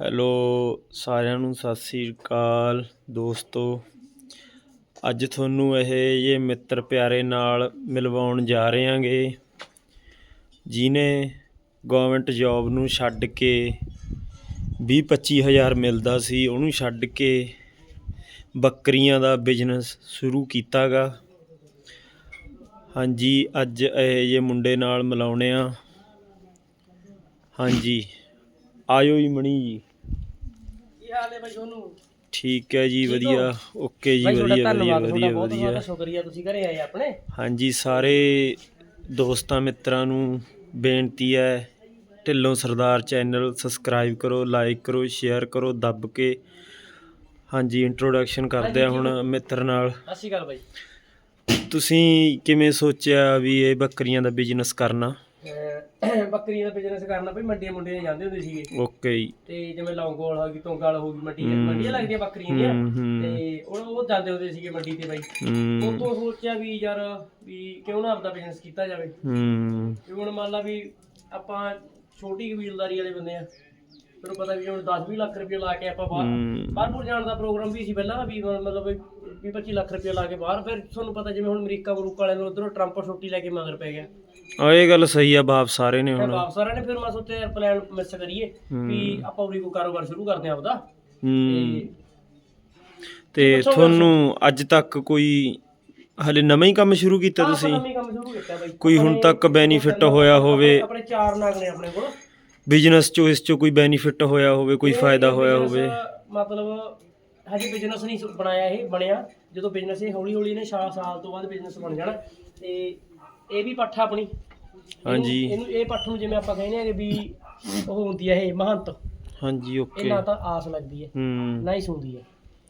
Hello, ਸਾਰਿਆਂ ਨੂੰ ਸਤਿ ਸ੍ਰੀ ਅਕਾਲ ਦੋਸਤੋ। ਅੱਜ ਤੁਹਾਨੂੰ ਇਹ ਜੇ ਮਿੱਤਰ ਪਿਆਰੇ ਨਾਲ ਮਿਲਵਾਉਣ ਜਾ ਰਹੇ ਹਾਂਗੇ ਜਿਨੇ ਗਵਰਨਮੈਂਟ ਜੌਬ ਨੂੰ ਛੱਡ ਕੇ 20 25000 ਮਿਲਦਾ ਸੀ, ਉਹਨੂੰ ਛੱਡ ਕੇ ਬੱਕਰੀਆਂ ਦਾ ਬਿਜ਼ਨਸ ਸ਼ੁਰੂ ਕੀਤਾਗਾ। ਹਾਂਜੀ, ਅੱਜ ਇਹ ਜੇ ਮੁੰਡੇ ਨਾਲ ਮਿਲਾਉਣੇ ਆ। ਹਾਂਜੀ। ਆਇਓ ਜੀ ਮਣੀ ਜੀ। ਕੀ ਹਾਲ ਹੈ ਬਾਈ ਤੁਹਾਨੂੰ ਠੀਕ ਹੈ ਜੀ ਹੋ? ਵਧੀਆ। ਓਕੇ ਜੀ ਵਧੀਆ ਵਧੀਆ ਵਧੀਆ ਵਧੀਆ। ਬਹੁਤ ਸ਼ੁਕਰੀਆ ਤੁਸੀਂ ਘਰੇ ਆਏ ਆਪਣੇ? ਹਾਂਜੀ ਸਾਰੇ ਦੋਸਤਾਂ ਮਿੱਤਰਾਂ ਨੂੰ ਬੇਨਤੀ ਹੈ ਢਿੱਲੋਂ ਸਰਦਾਰ ਚੈਨਲ ਸਬਸਕ੍ਰਾਈਬ ਕਰੋ ਲਾਈਕ ਕਰੋ ਸ਼ੇਅਰ ਕਰੋ ਦੱਬ ਕੇ। ਹਾਂਜੀ ਇੰਟਰੋਡਕਸ਼ਨ ਕਰਦੇ ਆ ਹੁਣ ਮਿੱਤਰ ਨਾਲ। ਸਤਿ ਸ਼੍ਰੀ ਅਕਾਲ ਬਾਈ। ਤੁਸੀਂ ਕਿਵੇਂ ਸੋਚਿਆ ਵੀ ਇਹ ਬੱਕਰੀਆਂ ਦਾ ਬਿਜ਼ਨਸ ਕਰਨਾ? ਬੱਕਰੀਆਂ ਦਾ ਬਿਜ਼ਨਸ ਕਰਨਾ ਬਈ ਮੰਡੀਆਂ ਮੁੰਡੀਆਂ ਜਾਂਦੇ ਹੁੰਦੇ ਸੀਗੇ। ਓਕੇ ਜੀ। ਤੇ ਜਿਵੇਂ ਲੌਂਗੋਲ ਹੋ ਗਈ ਤੋਂਗਾਲ ਹੋ ਗਈ ਮੰਡੀ ਮੰਡੀਆਂ ਲੱਗਦੀਆਂ ਬੱਕਰੀਆਂ ਦੀਆਂ। ਤੇ ਉਹ ਉਹ ਜਾਂਦੇ ਹੁੰਦੇ ਸੀਗੇ ਮੰਡੀ ਤੇ ਬਾਈ। ਉਦੋਂ ਸੋਚਿਆ ਵੀ ਯਾਰ ਵੀ ਕਿਉਂ ਨਾ ਆਪਦਾ ਬਿਜ਼ਨਸ ਕੀਤਾ ਜਾਵੇ। ਹੂੰ। ਵੀ ਹੁਣ ਮੰਨ ਲਾ ਵੀ ਆਪਾਂ ਛੋਟੀ ਕਬੀਲਦਾਰੀ ਵਾਲੇ ਬੰਦੇ ਆ। ਤੁਹਾਨੂੰ ਪਤਾ ਵੀ ਹੁਣ 10 20 ਲੱਖ ਰੁਪਏ ਲਾ ਕੇ ਆਪਾਂ ਬਾਹਰ ਬਾਹਰਪੁਰ ਜਾਣ ਦਾ ਪ੍ਰੋਗਰਾਮ ਵੀ ਸੀ ਪਹਿਲਾਂ ਵੀ ਮਤਲਬ ਵੀ 25 ਲੱਖ ਰੁਪਏ ਲਾ ਕੇ ਬਾਹਰ ਫਿਰ ਤੁਹਾਨੂੰ ਪਤਾ ਜਿਵੇਂ ਹੁਣ ਅਮਰੀਕਾ ਮਰੂਕ ਵਾਲਿਆਂ ਨੂੰ ਉਧਰੋਂ ਟਰੰਪ ਛੋਟੀ ਲੈ ਕੇ ਮਗਰ ਪੈ ਗਿਆ। ਆ ਇਹ ਗੱਲ ਸਹੀ ਆ ਬਾਪ ਸਾਰੇ ਨੇ ਫਿਰ ਹੁਣ। ਵਾਪਸ ਆ ਰਹੇ ਨੇ ਫਿਰ ਮੈਂ ਸੋਚਿਆ ਯਾਰ ਪਲਾਨ ਮਿਸ ਕਰੀਏ ਵੀ ਆਪਾਂ ਉਰੀ ਕੋ ਕਾਰੋਬਾਰ ਸ਼ੁਰੂ ਕਰਦੇ ਆ ਆਪਦਾ। ਹੂੰ। ਤੇ ਤੁਹਾਨੂੰ ਅੱਜ ਤੱਕ ਕੋਈ ਹਲੇ ਨਵਾਂ ਹੀ ਕੰਮ ਸ਼ੁਰੂ ਕੀਤਾ ਤੁਸੀਂ? ਨਵੀਂ ਕੰਮ ਸ਼ੁਰੂ ਕੀਤਾ ਬਾਈ। ਕੋਈ ਹੁਣ ਤੱਕ ਬੈਨੀਫਿਟ ਹੋਇਆ ਹੋਵੇ? ਆਪਣੇ ਚਾਰ ਨਾਗ ਨੇ ਆਪਣੇ ਕੋਲ। ਬਿਜ਼ਨਸ ਚੋਂ ਇਸ ਚੋਂ ਕੋਈ ਬੈਨੀਫਿਟ ਹੋਇਆ ਹੋਵੇ ਕੋਈ ਫਾਇਦਾ ਹੋਇਆ ਹੋਵੇ? ਮਤਲਬ ਹਜੇ ਬਿਜ਼ਨਸ ਨਹੀਂ ਸ- ਬਣਾਇਆ ਇਹ ਬਣਿਆ। ਜਦੋਂ ਬਿਜ਼ਨਸ ਇਹ ਹੌਲੀ ਹੌਲੀ ਨੇ ਸਾਲ ਸਾਲ ਤੋਂ ਬਾਅਦ ਬਿਜ਼ਨਸ ਬਣ ਜਾਣਾ। ਤੇ ਇਹ ਵੀ ਪੱਠ ਆ ਆਪਣੀ। ਇਹਨੂੰ- ਹਾਂਜੀ। ਇਹਨੂੰ ਇਹ ਪੱਠ ਨੂੰ ਜਿਵੇਂ ਆਪਾਂ ਕਹਿੰਦੇ ਆ ਕਿ ਵੀ ਉਹ ਹੁੰਦੀ ਹੈ ਇਹ ਮਹੰਤ। ਹਾਂਜੀ ਇਹ ਓਕੇ ਨਾ ਤਾਂ ਆਸ ਲੱਗਦੀ ਹੈ ਹੂੰ। ਨਾ ਹੀ ਸੁਣਦੀ ਹੈ।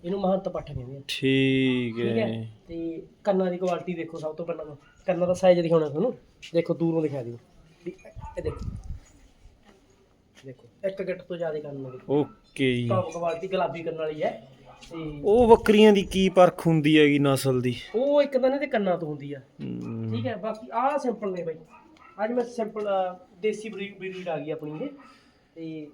ਇਹਨੂੰ ਮਹੰਤ ਪੱਠ ਕਹਿੰਦੇ ਆ। ਠੀਕ ਠੀਕ ਹੈ? ਹੈ। ਤੇ ਕੰਨਾਂ ਦੀ ਕੁਆਲਿਟੀ ਦੇਖੋ ਸਭ ਤੋਂ ਪਹਿਲਾਂ ਤਾਂ। ਕੰਨਾਂ ਦਾ ਸਾਈਜ਼ ਦਿਖਾਉਣਾ ਤੁਹਾਨੂੰ। ਦੇਖੋ ਦੂਰੋਂ ਦਿਖਾ ਦਿਓ। ਵੀ ਇਹ ਦੇਖੋ। ਦੇਖੋ ਇੱਕ ਗਿੱਟ ਤੋਂ ਜ਼ਿਆਦਾ ਕੰਨ ਨੇ ਓਕੇ ਜੀ। ਟੌਪ ਕੁਆਲਿਟੀ ਗੁਲਾਬੀ ਕੰਨ ਵਾਲੀ ਹੈ। ਤੇ ਉਹ ਬੱਕਰੀਆਂ ਦੀ ਕੀ ਪਰਖ ਹੁੰਦੀ ਹੈਗੀ ਨਸਲ ਦੀ? ਉਹ ਇੱਕ ਤਾਂ ਇਹਨਾਂ ਦੇ ਕੰਨਾਂ ਤੋਂ ਹੁੰਦੀ ਆ। ਠੀਕ ਹੈ ਬਾਕੀ ਆਹ ਸਿੰਪਲ ਨੇ ਬਾਈ। ਅੱਜ ਮੈਂ ਸਿੰਪਲ ਦੇਸੀ ਬਰੀਡ ਆ ਗਈ ਆਪਣੀ ਇਹ। ਤੇ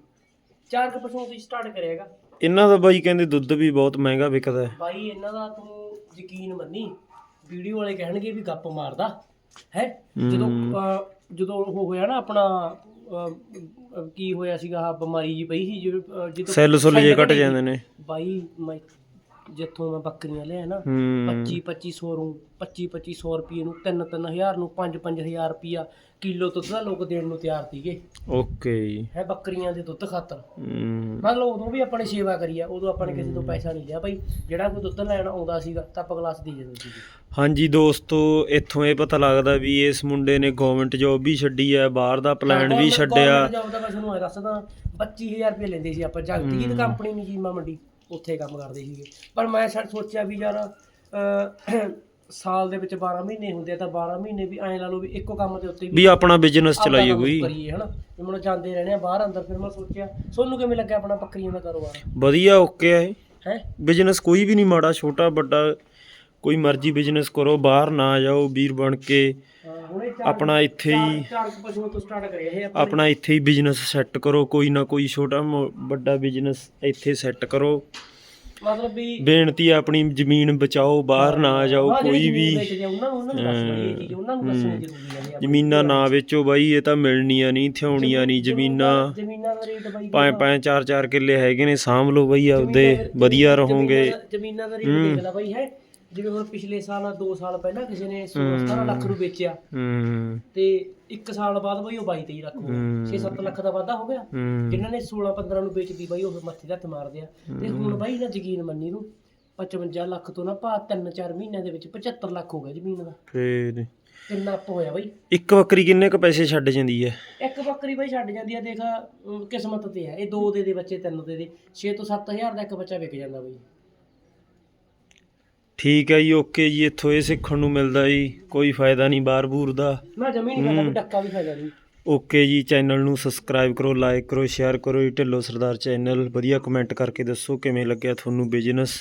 ਚਾਰ ਕੁ ਪਰਸੋਂ ਤੋਂ ਸਟਾਰਟ ਕਰਿਆਗਾ ਇਹਨਾਂ ਦਾ ਬਾਈ ਕਹਿੰਦੇ ਦੁੱਧ ਵੀ ਬਹੁਤ ਮਹਿੰਗਾ ਵਿਕਦਾ ਹੈ। ਬਾਈ ਇਹਨਾਂ ਦਾ ਤੂੰ ਯਕੀਨ ਮੰਨੀ ਵੀਡੀਓ ਵਾਲੇ ਕਹਿਣਗੇ ਵੀ ਗੱਪ ਮਾਰਦਾ ਹੈ? ਜਦੋਂ ਅਹ, ਜਦੋਂ ਉਹ ਹੋਇਆ ਨਾ ਆਪਣਾ ਅਹ, ਅਹ, ਕੀ ਹੋਇਆ ਸੀਗਾ ਆਹ ਬਿਮਾਰੀ ਜੀ ਪਈ ਸੀ ਅਹ, ਜਦੋਂ ਸੈੱਲ ਸੁੱਲ ਜੇ ਘਟ। ਜਾਂਦੇ ਨੇ ਬਾਈ ਮੈਂ ਜਿੱਥੋਂ ਮੈਂ ਬੱਕਰੀਆਂ ਲਿਆ ਨਾ ਹੂੰ। 25 2500 ਨੂੰ 25 2500 ਰੁਪਏ ਨੂੰ 3 3000 ਨੂੰ 5 5000 ਰੁਪਿਆ ਕਿਲੋ ਦੁੱਧ ਦਾ ਲੋਕ ਦੇਣ ਨੂੰ ਤਿਆਰ ਸੀਗੇ। ਓਕੇ ਜੀ। ਹੈ ਬੱਕਰੀਆਂ ਦੇ ਦੁੱਧ ਖਾਤਰ। ਮਤਲਬ ਉਦੋਂ ਵੀ ਆਪਾਂ ਨੇ ਸੇਵਾ ਕਰੀ ਆ ਉਦੋਂ ਆਪਾਂ ਨੇ ਕਿਸੇ ਤੋਂ ਪੈਸਾ ਨਹੀਂ ਲਿਆ। ਭਾਈ ਜਿਹੜਾ ਕੋਈ ਦੁੱਧ ਲੈਣ ਆਉਂਦਾ ਸੀਗਾ ਤਾਂ ਆਪਾਂ ਗਲਾਸ ਦੇ ਜਾਂਦੇ ਸੀ ਹਾਂਜੀ ਦੋਸਤੋ ਇੱਥੋਂ ਇਹ ਪਤਾ ਲੱਗਦਾ ਵੀ ਇਸ ਮੁੰਡੇ ਨੇ ਗਵਰਨਮੈਂਟ ਜੌਬ ਵੀ ਛੱਡੀ ਹੈ ਬਾਹਰ ਦਾ ਪਲਾਨ ਵੀ ਛੱਡਿਆ। ਜਦ ਦਾ ਮੈਂ ਤੁਹਾਨੂੰ ਦੱਸਦਾ 25000 ਰੁਪਏ ਲੈਂਦੇ ਸੀ ਆਪਾਂ। ਜਗਤਜੀਤ ਕੰਪਨੀ ਨਹੀਂ ਮੰਡੀ। ਉੱਥੇ ਕੰਮ ਕਰਦੇ ਸੀਗੇ। ਪਰ ਮੈਂ ਸਰ ਸੋਚਿਆ ਵੀ ਯਾਰ ਸਾਲ ਦੇ ਵਿੱਚ 12 ਮਹੀਨੇ ਹੁੰਦੇ ਆ ਤਾਂ 12 ਮਹੀਨੇ ਵੀ ਐਂ ਲਾ ਲਓ ਵੀ ਇੱਕੋ ਕੰਮ ਦੇ ਉੱਤੇ ਵੀ ਆਪਣਾ ਬਿਜ਼ਨਸ ਚਲਾਈਏ ਕੋਈ। ਕਰੀਏ ਹਨਾ? ਵੀ ਮੈਨੂੰ ਜਾਂਦੇ ਰਹਿਣੇ ਆ ਬਾਹਰ ਅੰਦਰ ਫਿਰ ਮੈਂ ਸੋਚਿਆ ਤੁਹਾਨੂੰ ਕਿਵੇਂ ਲੱਗਿਆ ਆਪਣਾ ਬੱਕਰੀਆਂ ਦਾ ਕਾਰੋਬਾਰ? ਵਧੀਆ ਓਕੇ ਹੈ ਹੈ? ਬਿਜ਼ਨਸ ਕੋਈ ਵੀ ਨਹੀਂ ਮਾੜਾ ਛੋਟਾ ਵੱਡਾ ਕੋਈ ਮਰਜ਼ੀ ਬਿਜ਼ਨਸ ਕਰੋ ਬਾਹਰ ਨਾ ਜਾਓ ਵੀਰ ਬਣ ਕੇ। ਆਪਣਾ ਇੱਥੇ ਹੀ ਆਪਣਾ ਇੱਥੇ ਹੀ ਬਿਜ਼ਨਸ ਸੈੱਟ ਕਰੋ ਕੋਈ ਨਾ ਕੋਈ ਛੋਟਾ ਵੱਡਾ ਬਿਜ਼ਨਸ ਇੱਥੇ ਸੈੱਟ ਕਰੋ। ਮਤਲਬ ਵੀ ਬੇਨਤੀ ਆਪਣੀ ਜ਼ਮੀਨ ਬਚਾਓ ਬਾਹਰ ਨਾ ਜਾਓ ਕੋਈ ਵੀ ਜ਼ਮੀਨ ਨੂੰ ਵੇਚੋ ਬਾਈ ਇਹ ਤਾਂ ਮਿਲਣੀਆਂ ਨਹੀਂ ਥਿਆਉਣੀਆਂ ਨਹੀਂ। ਜ਼ਮੀਨਾਂ ਪੰਜ ਪੰਜ ਚਾਰ ਚਾਰ ਕਿੱਲੇ ਹੈਗੇ ਨੇ ਸਾਂਭ ਲਓ ਬਾਈ ਆਪਦੇ ਵਧੀਆ ਰਹੋਗੇ। ਜ਼ਮੀਨਾਂ ਦਾ- ਜ਼ਮੀਨਾਂ ਦਾ ਰੇਟ ਦੇਖ ਲੈ ਬਾਈ ਹੈ? ਜਿਵੇਂ ਹੁਣ ਪਿਛਲੇ ਸਾਲ 2 ਸਾਲ ਪਹਿਲਾਂ ਕਿਸੇ ਨੇ 16 17 ਲੱਖ ਨੂੰ ਵੇਚਿਆ। ਹੂੰ। ਤੇ 1 ਸਾਲ ਬਾਅਦ ਬਾਈ ਉਹ 22 23 ਲੱਖ ਹੋ ਗਿਆ। 6-7 ਲੱਖ ਦਾ ਵਾਧਾ ਹੋ ਗਿਆ। ਹੂੰ। ਜਿਨ੍ਹਾਂ ਨੇ 16 15 ਨੂੰ ਵੇਚਦੀ ਬਾਈ ਉਹ ਮੱਥੇ ਦਾ ਹੱਥ ਮਾਰਦੇ ਆ। ਤੇ ਹੁਣ ਬਾਈ ਨਾ ਯਕੀਨ ਮੰਨੀ ਨੂੰ 55 ਲੱਖ ਤੋਂ ਨਾ ਭਾ 3-4 ਮਹੀਨਿਆਂ ਦੇ ਵਿੱਚ 75 ਲੱਖ ਹੋ ਗਿਆ ਜ਼ਮੀਨ ਦਾ। ਫੇਰ ਕਿੰਨਾ ਅਪ ਹੋਇਆ ਬਾਈ? ਇੱਕ ਬੱਕਰੀ ਕਿੰਨੇ ਕ ਪੈਸੇ ਛੱਡ ਜਾਂਦੀ ਹੈ ਇੱਕ ਬੱਕਰੀ ਬਾਈ ਛੱਡ ਜਾਂਦੀ ਆ ਦੇਖ ਕਿਸਮਤ ਤੇ ਆ ਇਹ ਦੋ ਦੇ ਦੇ ਬੱਚੇ ਤਿੰਨ ਦੇ ਦੇ। 6 ਤੋਂ 7000 ਦਾ ਇੱਕ ਬੱਚਾ ਵਿਕ ਜਾਂਦਾ ਬਾਈ। ਠੀਕ ਹੈ ਜੀ ਓਕੇ ਜੀ ਇੱਥੋਂ ਇਹ ਸਿੱਖਣ ਨੂੰ ਮਿਲਦਾ ਜੀ ਕੋਈ ਫਾਇਦਾ ਨਹੀਂ ਬਾਹਰ ਬੂਰ ਦਾ। ਮੈਂ ਜਮੀ ਨਹੀਂ ਕਰਦਾ ਡੱਕਾ ਵੀ ਫਾਇਦਾ ਨਹੀਂ। ਓਕੇ ਜੀ ਚੈਨਲ ਨੂੰ ਸਬਸਕ੍ਰਾਈਬ ਕਰੋ ਲਾਈਕ ਕਰੋ ਸ਼ੇਅਰ ਕਰੋ ਜੀ ਢਿੱਲੋਂ ਸਰਦਾਰ ਚੈਨਲ ਵਧੀਆ ਕਮੈਂਟ ਕਰਕੇ ਦੱਸੋ ਕਿਵੇਂ ਲੱਗਿਆ ਤੁਹਾਨੂੰ ਬਿਜ਼ਨਸ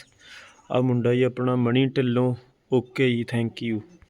ਆ ਮੁੰਡਾ ਜੀ ਆਪਣਾ ਮਣੀ ਢਿੱਲੋਂ। ਓਕੇ ਜੀ ਥੈਂਕ ਯੂ